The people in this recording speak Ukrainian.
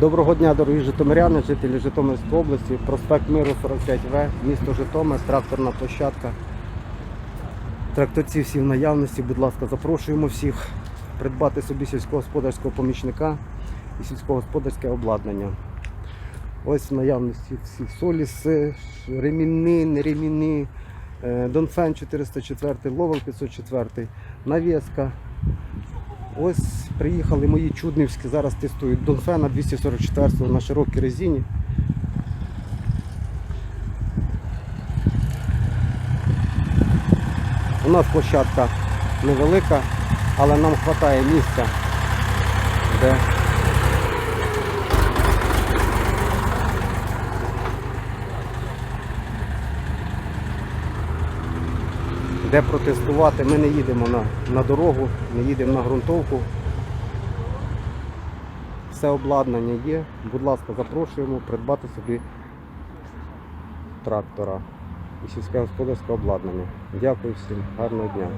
Доброго дня, дорогі житомиряни, жителі Житомирської області, проспект Миру 45В, місто Житомир, тракторна площадка. Тракторці всі в наявності, будь ласка, запрошуємо всіх придбати собі сільськогосподарського помічника і сільськогосподарське обладнання. Ось в наявності всі соліси, реміни, нереміни, Донфен 404, Ловел 504, навіска. Ось приїхали мої чуднівські, зараз тестують Донфена 244 на широкій резині. У нас площадка невелика, але нам вистачає місця, де де протестувати. Ми не їдемо на, на дорогу, не їдемо на ґрунтовку. Все обладнання є. Будь ласка, запрошуємо придбати собі трактора і сільськогосподарське обладнання. Дякую всім, гарного дня.